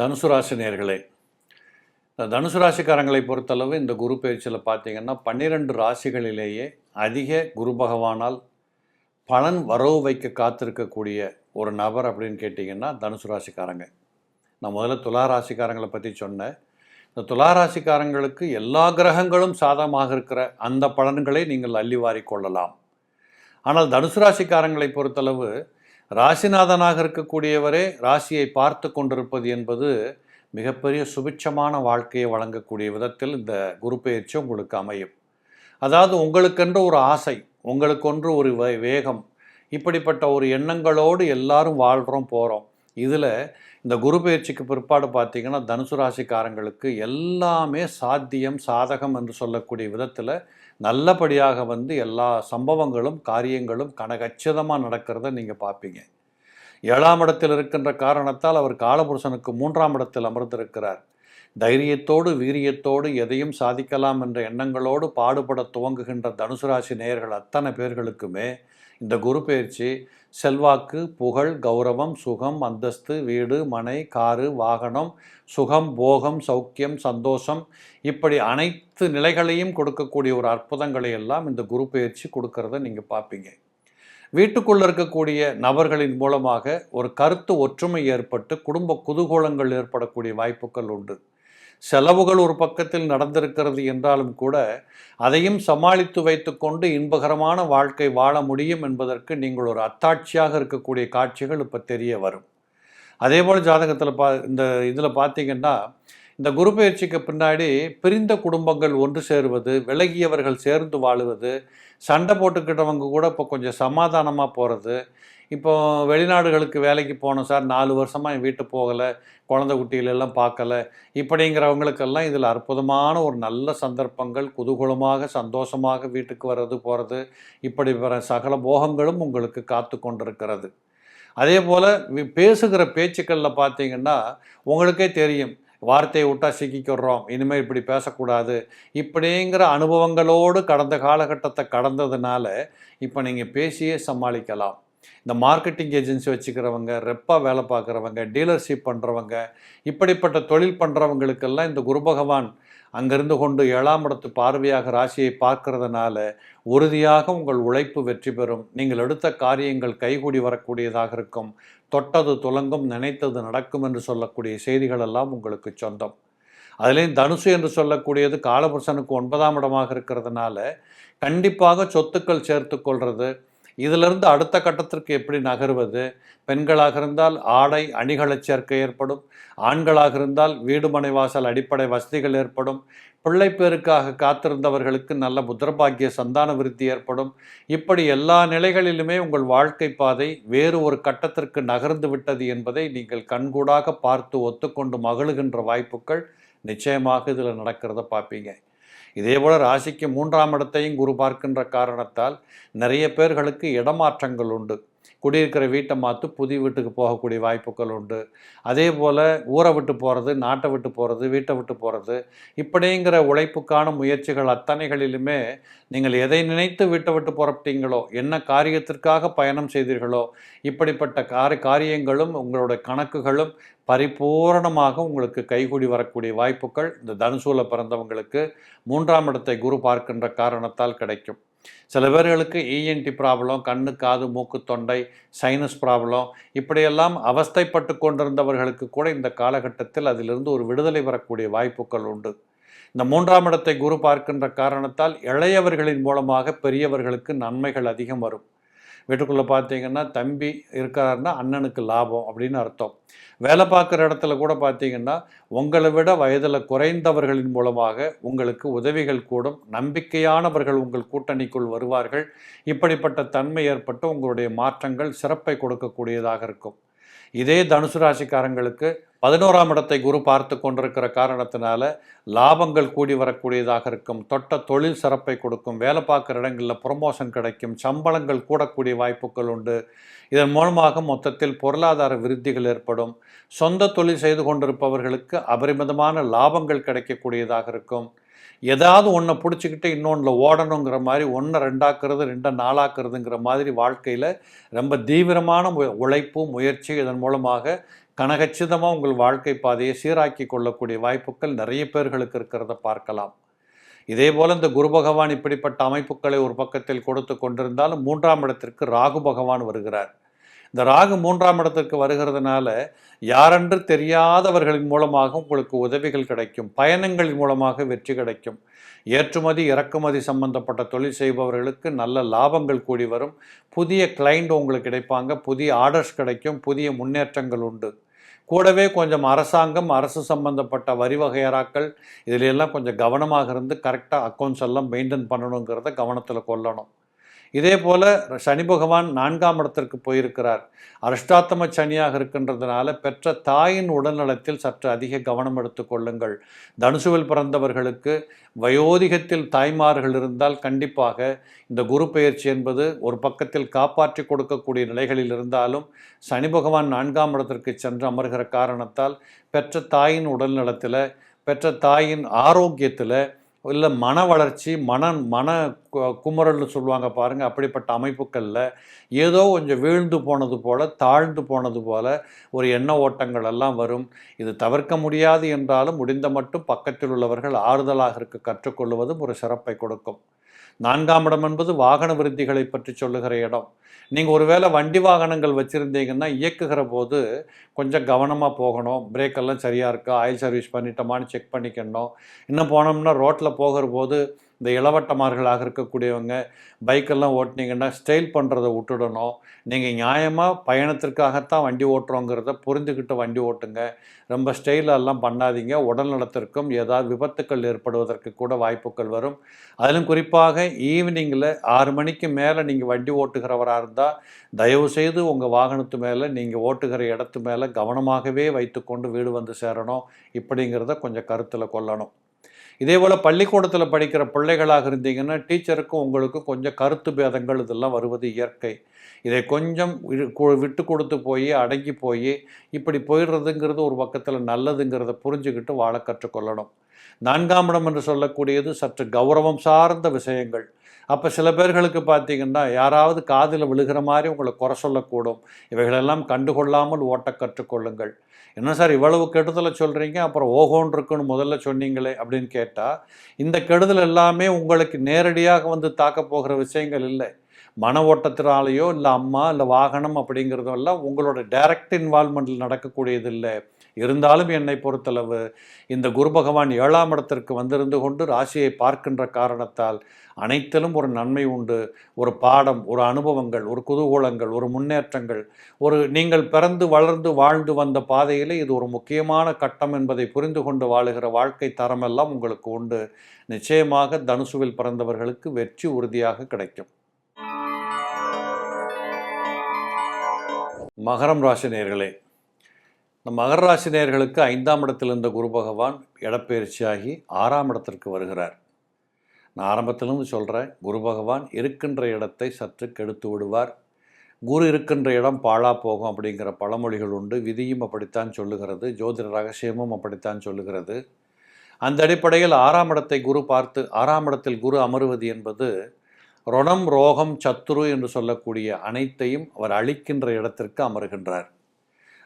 தனுசு ராசி நேர்களே தனுசு ராசிக்காரங்களை பொறுத்தளவு இந்த குரு பயிற்சியில் பார்த்தீங்கன்னா பன்னிரெண்டு ராசிகளிலேயே அதிக குரு பகவானால் பலன் வரவு வைக்க காத்திருக்கக்கூடிய ஒரு நபர் அப்படின்னு கேட்டிங்கன்னா தனுசு ராசிக்காரங்க. நான் முதல்ல துலா ராசிக்காரங்களை பற்றி சொன்னேன். இந்த துலா ராசிக்காரங்களுக்கு எல்லா கிரகங்களும் சாதகமாக இருக்கிற அந்த பலன்களை நீங்கள் அள்ளி வாரிக்கொள்ளலாம் ஆனால் தனுசு ராசிக்காரங்களை பொறுத்தளவு ராசிநாதனாக இருக்கக்கூடியவரே ராசியை பார்த்து கொண்டிருப்பது என்பது மிகப்பெரிய சுபிட்சமான வாழ்க்கையை வழங்கக்கூடிய விதத்தில் இந்த குரு பயிற்சி உங்களுக்கு அமையும். அதாவது உங்களுக்கென்று ஒரு ஆசை உங்களுக்கொன்று ஒரு வே- வேகம் இப்படிப்பட்ட ஒரு எண்ணங்களோடு எல்லாரும் வாழ்கிறோம் போகிறோம் இதில் இந்த குரு பயிற்சிக்கு பிற்பாடு பார்த்தீங்கன்னா தனுசு ராசிக்காரங்களுக்கு எல்லாமே சாத்தியம் சாதகம் என்று சொல்லக்கூடிய விதத்தில் நல்லபடியாக வந்து எல்லா சம்பவங்களும் காரியங்களும் கனகச்சிதமாக நடக்கிறத நீங்கள் பார்ப்பீங்க. ஏழாம் இடத்தில் இருக்கின்ற காரணத்தால் அவர் காலபுருஷனுக்கு மூன்றாம் இடத்தில் அமர்ந்திருக்கிறார். தைரியத்தோடு வீரியத்தோடு எதையும் சாதிக்கலாம் என்ற எண்ணங்களோடு பாடுபட துவங்குகின்ற தனுசு ராசி நேயர்கள் அத்தனை பேர்களுக்குமே இந்த குரு பயிற்சி செல்வாக்கு புகழ் கௌரவம் சுகம் அந்தஸ்து வீடு மனை காரு வாகனம் சுகம் போகம் சௌக்கியம் சந்தோஷம். இப்படி அனைத்து நிலைகளையும் கொடுக்கக்கூடிய ஒரு அற்புதங்களை எல்லாம் இந்த குரு பயிற்சி கொடுக்கறத நீங்கள் பார்ப்பீங்க. வீட்டுக்குள்ளே இருக்கக்கூடிய நபர்களின் மூலமாக ஒரு கருத்து ஒற்றுமை ஏற்பட்டு குடும்ப குதூகோலங்கள் ஏற்படக்கூடிய வாய்ப்புகள் உண்டு. செலவுகள் ஒரு பக்கத்தில் நடந்திருக்கிறது என்றாலும் கூட அதையும் சமாளித்து வைத்துக்கொண்டு இன்பகரமான வாழ்க்கை வாழ முடியும் என்பதற்கு நீங்கள் ஒரு அத்தாட்சியாக இருக்கக்கூடிய காட்சிகள் இப்போ தெரிய வரும். அதே போல் ஜாதகத்தில் பா இந்த இதில் பார்த்தீங்கன்னா இந்த குரு பயிற்சிக்கு பின்னாடி பிரிந்த குடும்பங்கள் ஒன்று சேருவது விலகியவர்கள் சேர்ந்து வாழுவது சண்டை போட்டுக்கிட்டவங்க கூட இப்போ கொஞ்சம் சமாதானமாக போகிறது இப்போ வெளிநாடுகளுக்கு வேலைக்கு போனோம் சார் நாலு வருஷமாக என் வீட்டு போகலை குழந்தை குட்டிகளெல்லாம் பார்க்கல. இப்படிங்கிறவங்களுக்கெல்லாம் இதில் அற்புதமான ஒரு நல்ல சந்தர்ப்பங்கள் குதூகூலமாக சந்தோஷமாக வீட்டுக்கு வர்றது போகிறது இப்படி வர சகல போகங்களும் உங்களுக்கு காத்து கொண்டிருக்கிறது. அதே போல் பேசுகிற பேச்சுக்களில் பார்த்தீங்கன்னா உங்களுக்கே தெரியும். வார்த்தையை விட்டா சிக்கிக்கிறோம் இனிமேல் இப்படி பேசக்கூடாது. இப்படிங்கிற அனுபவங்களோடு கடந்த காலகட்டத்தை கடந்ததுனால இப்போ நீங்கள் பேசியே சமாளிக்கலாம். இந்த மார்க்கெட்டிங் ஏஜென்சி வச்சுக்கிறவங்க ரெப்பாக வேலை பார்க்குறவங்க டீலர்ஷிப் பண்ணுறவங்க இப்படிப்பட்ட தொழில் பண்ணுறவங்களுக்கெல்லாம் இந்த குரு பகவான் அங்கிருந்து கொண்டு ஏழாம் இடத்து பார்வையாக ராசியை பார்க்கறதுனால உறுதியாக உங்கள் உழைப்பு வெற்றி பெறும். நீங்கள் எடுத்த காரியங்கள் கைகூடி வரக்கூடியதாக இருக்கும். தொட்டது துலங்கும் நினைத்தது நடக்கும் என்று சொல்லக்கூடிய செய்திகள் எல்லாம் உங்களுக்கு சொந்தம். அதுலேயும் தனுசு என்று சொல்லக்கூடியது காலபுருஷனுக்கு ஒன்பதாம் இடமாக இருக்கிறதுனால கண்டிப்பாக சொத்துக்கள் சேர்த்து கொள்வது இதிலிருந்து அடுத்த கட்டத்திற்கு எப்படி நகர்வது? பெண்களாக இருந்தால் ஆடை அணிகலச் சேர்க்கை ஏற்படும். ஆண்களாக இருந்தால் வீடு மனை வாசல் அடிப்படை வசதிகள் ஏற்படும். பிள்ளைப்பேருக்காக காத்திருந்தவர்களுக்கு நல்ல புத்திரபாகிய சந்தான விருத்தி ஏற்படும். இப்படி எல்லா நிலைகளிலுமே உங்கள் வாழ்க்கை பாதை வேறு ஒரு கட்டத்திற்கு நகர்ந்து விட்டது என்பதை நீங்கள் கண்கூடாக பார்த்து ஒத்துக்கொண்டு மகிழுகின்ற வாய்ப்புகள் நிச்சயமாக இதில் நடக்கிறத பார்ப்பீங்க. இதேபோல ராசிக்கு மூன்றாம் இடத்தையும் குரு பார்க்கின்ற காரணத்தால் நிறைய பேர்களுக்கு இடமாற்றங்கள் உண்டு. குடியிருக்கிற வீட்டை மாற்று புதிய வீட்டுக்கு போகக்கூடிய வாய்ப்புகள் உண்டு. அதே போல் ஊரை விட்டு போகிறது நாட்டை விட்டு போகிறது வீட்டை விட்டு போகிறது இப்படிங்கிற உழைப்புக்கான முயற்சிகள் அத்தனைகளிலுமே நீங்கள் எதை நினைத்து வீட்டை விட்டு புறப்பட்டீங்களோ என்ன காரியத்திற்காக பயணம் செய்தீர்களோ இப்படிப்பட்ட கார காரியங்களும் உங்களோட கணக்குகளும் பரிபூரணமாக உங்களுக்கு கைகூடி வரக்கூடிய வாய்ப்புகள் இந்த தனுசூல பிறந்தவங்களுக்கு மூன்றாம் இடத்தை குரு பார்க்கின்ற காரணத்தால் கிடைக்கும். சில பேர்களுக்கு இஎன்டி ப்ராப்ளம் கண்ணு காது மூக்கு தொண்டை சைனஸ் ப்ராப்ளம் இப்படியெல்லாம் அவஸ்தைப்பட்டு கொண்டிருந்தவர்களுக்கு கூட இந்த காலகட்டத்தில் அதிலிருந்து ஒரு விடுதலை பெறக்கூடிய வாய்ப்புகள் உண்டு. இந்த மூன்றாம் இடத்தை குரு பார்க்கின்ற காரணத்தால் இளையவர்களின் மூலமாக பெரியவர்களுக்கு நன்மைகள் அதிகம் வரும். வீட்டுக்குள்ளே பார்த்தீங்கன்னா தம்பி இருக்கிறாருன்னா அண்ணனுக்கு லாபம் அப்படின்னு அர்த்தம். வேலை பார்க்குற இடத்துல கூட பார்த்தீங்கன்னா உங்களை விட வயதில் குறைந்தவர்களின் மூலமாக உங்களுக்கு உதவிகள் கூடும். நம்பிக்கையானவர்கள் உங்கள் கூட்டணிக்குள் வருவார்கள். இப்படிப்பட்ட தன்மை ஏற்பட்டு உங்களுடைய மாற்றங்கள் சிறப்பை கொடுக்கக்கூடியதாக இருக்கும். இதே தனுசு ராசிக்காரங்களுக்கு பதினோராம் இடத்தை குரு பார்த்து கொண்டிருக்கிற காரணத்தினால லாபங்கள் கூடி வரக்கூடியதாக இருக்கும். தொட்ட தொழில் சிறப்பை கொடுக்கும். வேலை பார்க்குற இடங்களில் ப்ரொமோஷன் கிடைக்கும். சம்பளங்கள் கூடக்கூடிய வாய்ப்புகள் உண்டு. இதன் மூலமாக மொத்தத்தில் பொருளாதார விருத்திகள் ஏற்படும். சொந்த தொழில் செய்து கொண்டிருப்பவர்களுக்கு அபரிமிதமான லாபங்கள் கிடைக்கக்கூடியதாக இருக்கும். ஏதாவது ஒன்றை பிடிச்சிக்கிட்டு இன்னொன்றில் ஓடணுங்கிற மாதிரி ஒன்றை ரெண்டாக்குறது ரெண்டை நாளாக்குறதுங்கிற மாதிரி வாழ்க்கையில் ரொம்ப தீவிரமான மு- உழைப்பு முயற்சி இதன் மூலமாக கனகச்சிதமாக உங்கள் வாழ்க்கை பாதையை சீராக்கி கொள்ளக்கூடிய வாய்ப்புகள் நிறைய பேர்களுக்கு இருக்கிறத பார்க்கலாம். இதே போல் இந்த குரு பகவான் இப்படிப்பட்ட அமைப்புகளை ஒரு பக்கத்தில் கொடுத்து கொண்டிருந்தாலும் மூன்றாம் இடத்திற்கு ராகு பகவான் வருகிறார். இந்த ராகு மூன்றாம் இடத்திற்கு வருகிறதுனால யாரென்று தெரியாதவர்களின் மூலமாக உங்களுக்கு உதவிகள் கிடைக்கும் பயணங்களின் மூலமாக வெற்றி கிடைக்கும். ஏற்றுமதி இறக்குமதி சம்பந்தப்பட்ட தொழில் செய்பவர்களுக்கு நல்ல லாபங்கள் கூடி வரும். புதிய கிளைண்ட் உங்களுக்கு கிடைப்பாங்க புதிய ஆர்டர்ஸ் கிடைக்கும் புதிய முன்னேற்றங்கள் உண்டு. கூடவே கொஞ்சம் அரசாங்கம் அரசு சம்பந்தப்பட்ட வரி வகையறாக்கள் இதிலெல்லாம் கொஞ்சம் கவனமாக இருந்து கரெக்டாக அக்கௌண்ட்ஸ் எல்லாம் மெயின்டைன் பண்ணணுங்கிறத கவனத்தில் கொள்ளணும். இதே போல் சனி பகவான் நான்காம் இடத்திற்கு போயிருக்கிறார். அருஷ்டாத்தம சனியாக இருக்கின்றதுனால பெற்ற தாயின் உடல்நலத்தில் சற்று அதிக கவனம் எடுத்துக்கொள்ளுங்கள் தனுசுவில் பிறந்தவர்களுக்கு வயோதிகத்தில் தாய்மார்கள் இருந்தால் கண்டிப்பாக இந்த குரு பெயர்ச்சி என்பது ஒரு பக்கத்தில் காப்பாற்றி கொடுக்கக்கூடிய நிலைகளில் இருந்தாலும் சனி பகவான் நான்காம் இடத்திற்கு சென்று அமர்கிற காரணத்தால் பெற்ற தாயின் உடல்நலத்தில் பெற்ற தாயின் ஆரோக்கியத்தில் இல்லை மன வளர்ச்சி மன மன கு- சொல்லுவாங்க பாருங்கள் அப்படிப்பட்ட அமைப்புகளில் ஏதோ கொஞ்சம் வீழ்ந்து போனது போல் தாழ்ந்து போனது போல் ஒரு எண்ண ஓட்டங்கள் எல்லாம் வரும். இது தவிர்க்க முடியாது என்றாலும் முடிந்த மட்டும் பக்கத்தில் உள்ளவர்கள் ஆறுதலாக இருக்க கற்றுக்கொள்வதும் ஒரு சிறப்பை கொடுக்கும். நான்காம் இடம் என்பது வாகன விருத்திகளை பற்றி சொல்லுகிற இடம். நீங்கள் ஒருவேளை வண்டி வாகனங்கள் வச்சுருந்தீங்கன்னா இயக்குகிற போது கொஞ்சம் கவனமாக போகணும். பிரேக்கெல்லாம் சரியாக இருக்கா? ஆயில் சர்வீஸ் பண்ணிட்டோமான்னு செக் பண்ணிக்கணும். இன்னும் போனோம்னா ரோட்டில் போகிற போது இந்த இளவட்டமார்களாக இருக்கக்கூடியவங்க பைக்கெல்லாம் ஓட்டினீங்கன்னா ஸ்டைல் பண்ணுறதை விட்டுடணும். நீங்கள் நியாயமாக பயணத்திற்காகத்தான் வண்டி ஓட்டுறோங்கிறத புரிஞ்சுக்கிட்டு வண்டி ஓட்டுங்க. ரொம்ப ஸ்டைலெல்லாம் பண்ணாதீங்க. உடல் நலத்திற்கும் ஏதாவது விபத்துக்கள் ஏற்படுவதற்கு கூட வாய்ப்புகள் வரும். அதிலும் குறிப்பாக ஈவினிங்கில் ஆறு மணிக்கு மேலே நீங்கள் வண்டி ஓட்டுகிறவராக இருந்தால் தயவு செய்து உங்கள் வாகனத்து மேலே நீங்கள் ஓட்டுகிற இடத்து மேலே கவனமாகவே வைத்துக்கொண்டு வீடு வந்து சேரணும். இப்படிங்கிறத கொஞ்சம் கருத்தில் கொள்ளணும். இதே போல் பள்ளிக்கூடத்தில் படிக்கிற பிள்ளைகளாக இருந்தீங்கன்னா டீச்சருக்கும் உங்களுக்கும் கொஞ்சம் கருத்து பேதங்கள் இதெல்லாம் வருவது இயற்கை. இதை கொஞ்சம் விட்டு கொடுத்து போய் அடங்கி போய் இப்படி போயிடுறதுங்கிறது ஒரு பக்கத்தில் நல்லதுங்கிறத புரிஞ்சுக்கிட்டு வாழ கற்றுக்கொள்ளணும். நான்காம் இடம் என்று சொல்லக்கூடியது சற்று கௌரவம் சார்ந்த விஷயங்கள். அப்போ சில பேர்களுக்கு பார்த்தீங்கன்னா யாராவது காதில் விழுகிற மாதிரி உங்களை குறை சொல்லக்கூடும். இவைகளெல்லாம் கண்டுகொள்ளாமல் ஓட்ட கற்றுக்கொள்ளுங்கள். என்ன சார் இவ்வளவு கெடுதலை சொல்கிறீங்க அப்புறம் ஓஹோன்னு இருக்குன்னு முதல்ல சொன்னீங்களே அப்படின்னு கேட்டால் இந்த கெடுதல் எல்லாமே உங்களுக்கு நேரடியாக வந்து தாக்கப் போகிற விஷயங்கள் இல்லை. மன ஓட்டத்தினாலேயோ இல்லை அம்மா இல்லை வாகனம் அப்படிங்கிறதெல்லாம் உங்களோட டைரக்ட் இன்வால்மெண்ட்டில் நடக்கக்கூடியது இல்லை. இருந்தாலும் என்னை பொறுத்தளவு இந்த குரு பகவான் ஏழாம் இடத்திற்கு வந்திருந்து கொண்டு ராசியை பார்க்கின்ற காரணத்தால் அனைத்திலும் ஒரு நன்மை உண்டு. ஒரு பாடம் ஒரு அனுபவங்கள் ஒரு குதூகூலங்கள் ஒரு முன்னேற்றங்கள் ஒரு நீங்கள் பிறந்து வளர்ந்து வாழ்ந்து வந்த பாதையிலே இது ஒரு முக்கியமான கட்டம் என்பதை புரிந்து கொண்டு வாழுகிற வாழ்க்கை தரமெல்லாம் உங்களுக்கு உண்டு. நிச்சயமாக தனுசுவில் பிறந்தவர்களுக்கு வெற்றி உறுதியாக கிடைக்கும். மகரம் ராசினியர்களே இந்த மகர ஐந்தாம் இடத்தில் இருந்த குரு பகவான் இடப்பெயர்ச்சியாகி ஆறாம் இடத்திற்கு வருகிறார். நான் ஆரம்பத்திலிருந்து சொல்கிறேன் குரு பகவான் இருக்கின்ற இடத்தை சற்று கெடுத்து விடுவார். குரு இருக்கின்ற இடம் பாழா போகும் அப்படிங்கிற பழமொழிகள் உண்டு. விதியும் அப்படித்தான் சொல்லுகிறது ஜோதிட ரகசியமும் அப்படித்தான் சொல்லுகிறது. அந்த அடிப்படையில் ஆறாம் இடத்தை குரு பார்த்து ஆறாம் இடத்தில் குரு அமருவது என்பது ரணம் ரோகம் சத்துரு என்று சொல்லக்கூடிய அனைத்தையும் அவர் அழிக்கின்ற இடத்திற்கு அமருகின்றார்.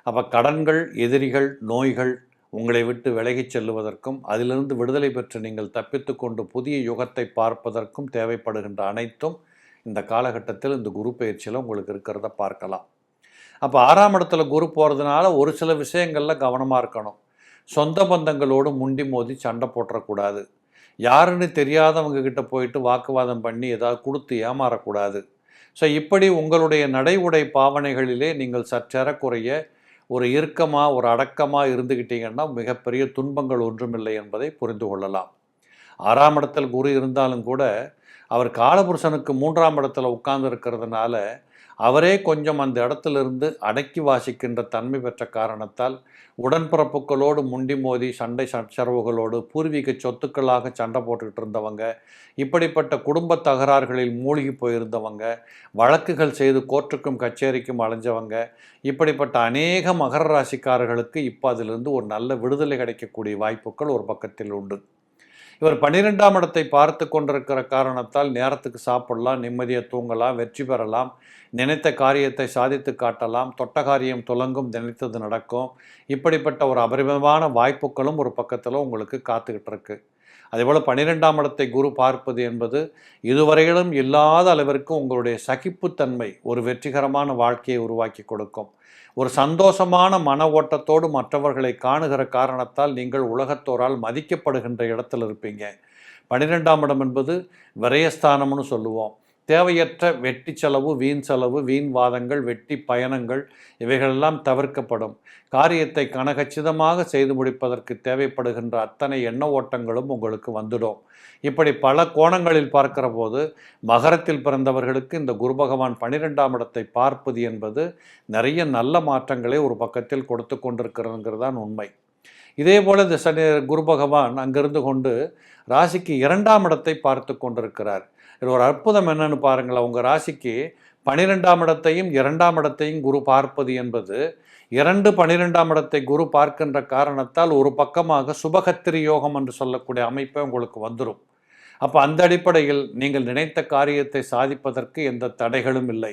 அப்போ கடன்கள் எதிரிகள் நோய்கள் உங்களை விட்டு விலகிச் செல்லுவதற்கும் அதிலிருந்து விடுதலை பெற்று நீங்கள் தப்பித்துக்கொண்டு புதிய யுகத்தை பார்ப்பதற்கும் தேவைப்படுகின்ற அனைத்தும் இந்த காலகட்டத்தில் இந்த குரு பயிற்சியில் உங்களுக்கு இருக்கிறத பார்க்கலாம். அப்போ ஆறாம் இடத்துல குரு போகிறதுனால ஒரு சில விஷயங்களில் கவனமாக இருக்கணும். சொந்த பந்தங்களோடு முண்டி மோதி சண்டை போட்டுறக்கூடாது யாருன்னு தெரியாதவங்க கிட்ட போயிட்டு வாக்குவாதம் பண்ணி ஏதாவது கொடுத்து ஏமாறக்கூடாது. ஸோ இப்படி உங்களுடைய நடை உடை பாவனைகளிலே நீங்கள் சற்றேறக்குறைய ஒரு இறுக்கமாக ஒரு அடக்கமாக இருந்துக்கிட்டீங்கன்னா மிகப்பெரிய துன்பங்கள் ஒன்றுமில்லை என்பதை புரிந்து கொள்ளலாம். ஆறாம் இடத்தில் குரு இருந்தாலும் கூட அவர் காலபுருஷனுக்கு மூன்றாம் இடத்துல உட்கார்ந்து இருக்கிறதுனால அவரே கொஞ்சம் அந்த இடத்திலிருந்து அடக்கி வாசிக்கின்ற தன்மை பெற்ற காரணத்தால் உடன்பிறப்புகளோடு முண்டி மோதி சண்டை சச்சரவுகளோடு பூர்வீக சொத்துக்களாக சண்டை போட்டுக்கிட்டு இருந்தவங்க இப்படிப்பட்ட குடும்ப தகராறுகளில் மூழ்கி போயிருந்தவங்க வழக்குகள் செய்து கோர்ட்டுக்கும் கச்சேரிக்கும் அலைஞ்சவங்க இப்படிப்பட்ட அநேக மகர ராசிக்காரர்களுக்கு இப்போ அதிலிருந்து ஒரு நல்ல விடுதலை கிடைக்கக்கூடிய வாய்ப்புகள் ஒரு பக்கத்தில் உண்டு. இவர் பன்னிரெண்டாம் இடத்தை பார்த்து கொண்டிருக்கிற காரணத்தால் நேரத்துக்கு சாப்பிடலாம் நிம்மதியை தூங்கலாம் வெற்றி பெறலாம் நினைத்த காரியத்தை சாதித்து காட்டலாம் தொட்ட காரியம் துலங்கும் நினைத்தது நடக்கும். இப்படிப்பட்ட ஒரு அபரிமிதமான வாய்ப்புகளும் ஒரு பக்கத்தில் உங்களுக்கு காத்துக்கிட்டு இருக்கு. அதேபோல் பன்னிரெண்டாம் இடத்தை குரு பார்ப்பது என்பது இதுவரையிலும் இல்லாத அளவிற்கு உங்களுடைய சகிப்புத்தன்மை ஒரு வெற்றிகரமான வாழ்க்கையை உருவாக்கி கொடுக்கும். ஒரு சந்தோஷமான மன ஓட்டத்தோடு மற்றவர்களை காணுகிற காரணத்தால் நீங்கள் உலகத்தோரால் மதிக்கப்படுகின்ற இடத்துல இருப்பீங்க. பன்னிரெண்டாம் இடம் என்பது விரயஸ்தானம்னு சொல்லுவோம். தேவையற்ற வெட்டி செலவு வீண் செலவு வீண் வாதங்கள் வெட்டி பயணங்கள் இவைகளெல்லாம் தவிர்க்கப்படும். காரியத்தை கனகச்சிதமாக செய்து முடிப்பதற்கு தேவைப்படுகின்ற அத்தனை எண்ண ஓட்டங்களும் உங்களுக்கு வந்துடும். இப்படி பல கோணங்களில் பார்க்கிற போது மகரத்தில் பிறந்தவர்களுக்கு இந்த குரு பகவான் பனிரெண்டாம் இடத்தை பார்ப்பது என்பது நிறைய நல்ல மாற்றங்களை ஒரு பக்கத்தில் கொடுத்து கொண்டிருக்கிறதுங்கிறது தான் உண்மை. இதே போல் இந்த சனி குரு பகவான் அங்கிருந்து கொண்டு ராசிக்கு இரண்டாம் இடத்தை பார்த்து கொண்டிருக்கிறார். இது ஒரு அற்புதம் என்னன்னு பாருங்களேன். உங்கள் ராசிக்கு பனிரெண்டாம் இடத்தையும் இரண்டாம் இடத்தையும் குரு பார்ப்பது என்பது இரண்டு பனிரெண்டாம் இடத்தை குரு பார்க்கின்ற காரணத்தால் ஒரு பக்கமாக சுபகத்திரி யோகம் என்று சொல்லக்கூடிய அமைப்பை உங்களுக்கு வந்துடும் அப்போ அந்த அடிப்படையில் நீங்கள் நினைத்த காரியத்தை சாதிப்பதற்கு எந்த தடைகளும் இல்லை.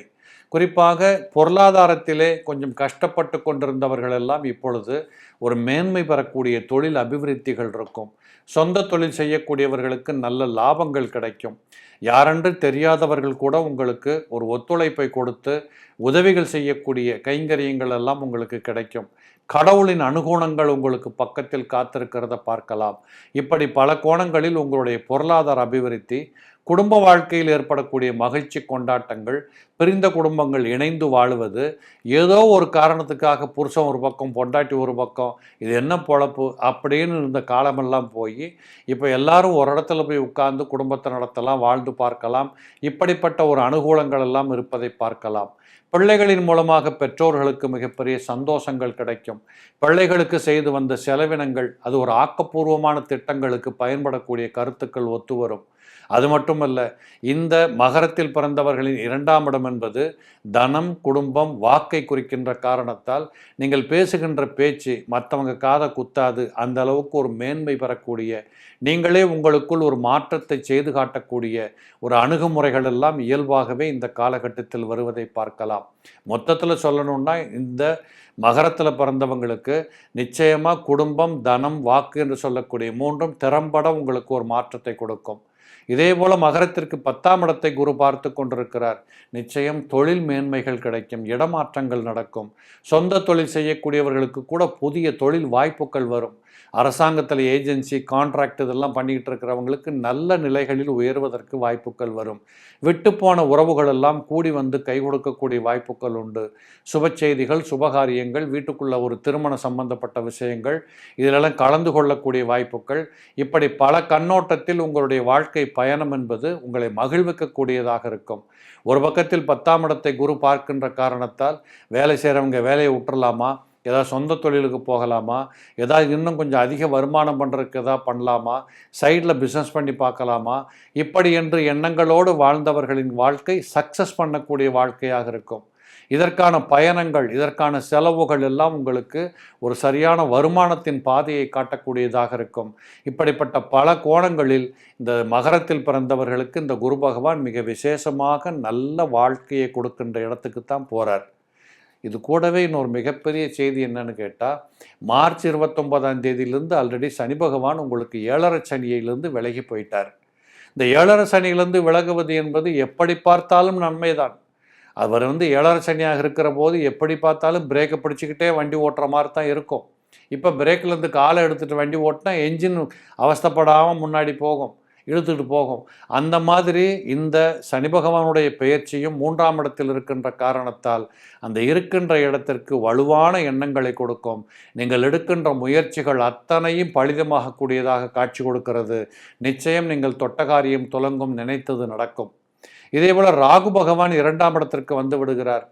குறிப்பாக பொருளாதாரத்திலே கொஞ்சம் கஷ்டப்பட்டு கொண்டிருந்தவர்கள் எல்லாம் இப்பொழுது ஒரு மேன்மை பெறக்கூடிய தொழில் அபிவிருத்திகள் இருக்கும். சொந்த தொழில் செய்யக்கூடியவர்களுக்கு நல்ல லாபங்கள் கிடைக்கும். யாரென்று தெரியாதவர்கள் கூட உங்களுக்கு ஒரு ஒத்துழைப்பை கொடுத்து உதவிகள் செய்யக்கூடிய கைங்கரியங்கள் எல்லாம் உங்களுக்கு கிடைக்கும். கடவுளின் அனுகூணங்கள் உங்களுக்கு பக்கத்தில் காத்திருக்கிறத பார்க்கலாம். இப்படி பல கோணங்களில் உங்களுடைய பொருளாதார அபிவிருத்தி குடும்ப வாழ்க்கையில் ஏற்படக்கூடிய மகிழ்ச்சி கொண்டாட்டங்கள் பிரிந்த குடும்பங்கள் இணைந்து வாழுவது ஏதோ ஒரு காரணத்துக்காக புருஷன் ஒரு பக்கம் பொண்டாட்டி ஒரு பக்கம் இது என்ன பொழப்பு அப்படின்னு இருந்த காலமெல்லாம் போய் இப்போ எல்லாரும் ஒரு இடத்துல போய் உட்கார்ந்து குடும்பத்தை நடத்தலாம் வாழ்ந்து பார்க்கலாம். இப்படிப்பட்ட ஒரு அனுகூலங்கள் எல்லாம் இருப்பதை பார்க்கலாம். பிள்ளைகளின் மூலமாக பெற்றோர்களுக்கு மிகப்பெரிய சந்தோஷங்கள் கிடைக்கும். பிள்ளைகளுக்கு செய்து வந்த செலவினங்கள் அது ஒரு ஆக்கப்பூர்வமான திட்டங்களுக்கு பயன்படக்கூடிய கருத்துக்கள் ஒத்து வரும். அது மட்டுமல்ல இந்த மகரத்தில் பிறந்தவர்களின் இரண்டாம் இடம் என்பது தனம் குடும்பம் வாக்கை குறிக்கின்ற காரணத்தால் நீங்கள் பேசுகின்ற பேச்சு மற்றவங்க காதை குத்தாது அந்த அளவுக்கு ஒரு மேன்மை பெறக்கூடிய நீங்களே உங்களுக்குள் ஒரு மாற்றத்தை செய்து காட்டக்கூடிய ஒரு அணுகுமுறைகள் எல்லாம் இயல்பாகவே இந்த காலகட்டத்தில் வருவதை பார்க்கலாம். மொத்தத்தில் சொல்லணும்னா இந்த மகரத்தில் பிறந்தவங்களுக்கு நிச்சயமாக குடும்பம் தனம் வாக்கு என்று சொல்லக்கூடிய மூன்றும் திறம்பட உங்களுக்கு ஒரு மாற்றத்தை கொடுக்கும். இதே போல மகரத்திற்கு பத்தாம் இடத்தை குரு பார்த்து கொண்டிருக்கிறார். நிச்சயம் தொழில் மேன்மைகள் கிடைக்கும் இடமாற்றங்கள் நடக்கும். சொந்த தொழில் செய்யக்கூடியவர்களுக்கு கூட புதிய தொழில் வாய்ப்புகள் வரும். அரசாங்கத்தில் ஏஜென்சி கான்ட்ராக்ட் இதெல்லாம் பண்ணிக்கிட்டு இருக்கிறவங்களுக்கு நல்ல நிலைகளில் உயர்வதற்கு வாய்ப்புகள் வரும். விட்டுப்போன உறவுகள் எல்லாம் கூடி வந்து கை கொடுக்கக்கூடிய வாய்ப்புகள் உண்டு. சுப செய்திகள் சுபகாரியங்கள் வீட்டுக்குள்ள ஒரு திருமண சம்பந்தப்பட்ட விஷயங்கள் இதிலெல்லாம் கலந்து கொள்ளக்கூடிய வாய்ப்புகள். இப்படி பல கண்ணோட்டத்தில் உங்களுடைய வாழ்க்கை பயணம் என்பது உங்களை மகிழ்விக்கக்கூடியதாக இருக்கும். ஒரு பக்கத்தில் பத்தாம் இடத்தை குரு பார்க்கின்ற காரணத்தால் வேலை செய்கிறவங்க வேலையை விட்டுறலாமா? ஏதாவது சொந்த தொழிலுக்கு போகலாமா? ஏதாவது இன்னும் கொஞ்சம் அதிக வருமானம் பண்ணுறதுக்கு ஏதாவது பண்ணலாமா? சைடில் பிஸ்னஸ் பண்ணி பார்க்கலாமா? இப்படி என்று எண்ணங்களோடு வாழ்ந்தவர்களின் வாழ்க்கை சக்ஸஸ் பண்ணக்கூடிய வாழ்க்கையாக இருக்கும். இதற்கான பயணங்கள் இதற்கான செலவுகள் எல்லாம் உங்களுக்கு ஒரு சரியான வருமானத்தின் பாதையை காட்டக்கூடியதாக இருக்கும். இப்படிப்பட்ட பல கோணங்களில் இந்த மகரத்தில் பிறந்தவர்களுக்கு இந்த குரு பகவான் மிக விசேஷமாக நல்ல வாழ்க்கையை கொடுக்கின்ற இடத்துக்கு தான் போகிறார் இது கூடவே இன்னொரு மிகப்பெரிய செய்தி என்னன்னு கேட்டால் மார்ச் இருபத்தொன்பதாம் தேதியிலிருந்து ஆல்ரெடி சனி பகவான் உங்களுக்கு ஏழரை சனியிலிருந்து விலகி போயிட்டார். இந்த ஏழரை சனியிலிருந்து விலகுவது என்பது எப்படி பார்த்தாலும் நன்மைதான். அவர் வந்து ஏழரை சனியாக இருக்கிற போது எப்படி பார்த்தாலும் பிரேக்கை பிடிச்சிக்கிட்டே வண்டி ஓட்டுற மாதிரி தான் இருக்கும். இப்போ பிரேக்லேருந்து காலை எடுத்துகிட்டு வண்டி ஓட்டினா என்ஜின் அவஸ்தப்படாமல் முன்னாடி போகும் இழுத்துட்டு போகும். அந்த மாதிரி இந்த சனி பகவானுடைய பெயர்ச்சியும் மூன்றாம் இடத்தில் இருக்கின்ற காரணத்தால் அந்த இருக்கின்ற இடத்திற்கு வலுவான எண்ணங்களை கொடுக்கும். நீங்கள் எடுக்கின்ற முயற்சிகள் அத்தனையும் பலிதமாகக்கூடியதாக காட்சி கொடுக்கிறது. நிச்சயம் நீங்கள் தொட்ட காரியம் துலங்கும் நினைத்தது நடக்கும். இதே போல் ராகு பகவான் இரண்டாம் இடத்திற்கு வந்து விடுகிறார்.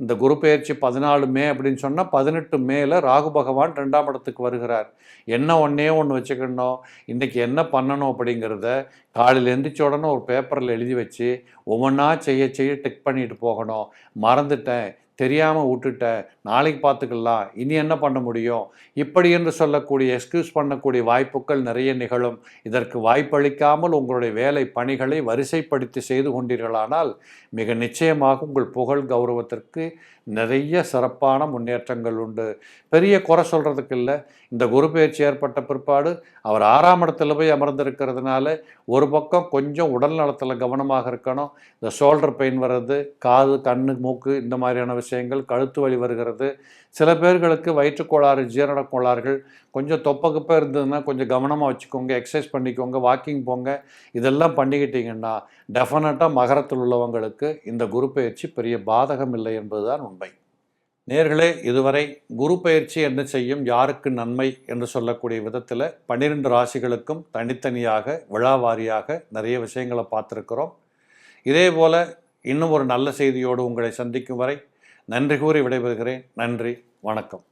இந்த குரு பெயர்ச்சி பதினாலு மே அப்படின்னு சொன்னால் பதினெட்டு மேல ராகு பகவான் ரெண்டாம் இடத்துக்கு வருகிறார். என்ன ஒன்றே ஒன்று வச்சுக்கணும். இன்றைக்கி என்ன பண்ணணும் அப்படிங்கிறத காலையில் எந்திரிச்ச உடனே ஒரு பேப்பரில் எழுதி வச்சு ஒவ்வொன்றா செய்ய செய்ய டிக் பண்ணிட்டு போகணும். மறந்துட்டேன். தெரியாமல் விட்டுட்ட நாளைக்கு பார்த்துக்கலாம் இனி என்ன பண்ண முடியும்? இப்படி என்று சொல்லக்கூடிய எக்ஸ்கியூஸ் பண்ணக்கூடிய வாய்ப்புகள் நிறைய நிகழும். இதற்கு வாய்ப்பளிக்காமல் உங்களுடைய வேலை பணிகளை வரிசைப்படுத்தி செய்து கொண்டீர்களானால் மிக நிச்சயமாக உங்கள் புகழ் கௌரவத்திற்கு நிறைய சிறப்பான முன்னேற்றங்கள் உண்டு. பெரிய குறை சொல்கிறதுக்கு இல்லை. இந்த குரு பயிற்சி ஏற்பட்ட பிற்பாடு அவர் ஆறாம் இடத்துல போய் அமர்ந்திருக்கிறதுனால ஒரு பக்கம் கொஞ்சம் உடல் நலத்தில் கவனமாக இருக்கணும். இந்த ஷோல்டர் பெயின் வர்றது காது கண்ணு மூக்கு இந்த மாதிரியான விஷயங்கள் கழுத்து வலி வருகிறது. சில பேர்களுக்கு வயிற்றுக்கோளாறு ஜீரண கோளாறுகள் கொஞ்சம் தொப்பகுப்பாக இருந்ததுன்னா கொஞ்சம் கவனமாக வச்சுக்கோங்க எக்ஸசைஸ் பண்ணிக்கோங்க வாக்கிங் போங்க. இதெல்லாம் பண்ணிக்கிட்டிங்கன்னா டெஃபினட்டாக மகரத்தில் உள்ளவங்களுக்கு இந்த குரு பயிற்சி பெரிய பாதகம் இல்லை என்பதுதான் உண்மை. நேர்களே இதுவரை குரு பயிற்சி என்ன செய்யும் யாருக்கு நன்மை என்று சொல்லக்கூடிய விதத்தில் பன்னிரெண்டு ராசிகளுக்கும் தனித்தனியாக விழாவாரியாக நிறைய விஷயங்களை பார்த்துருக்கிறோம். இதே போல் இன்னும் ஒரு நல்ல செய்தியோடு உங்களை சந்திக்கும் வரை நன்றி கூறி விடைபெறுகிறேன். நன்றி. வணக்கம்.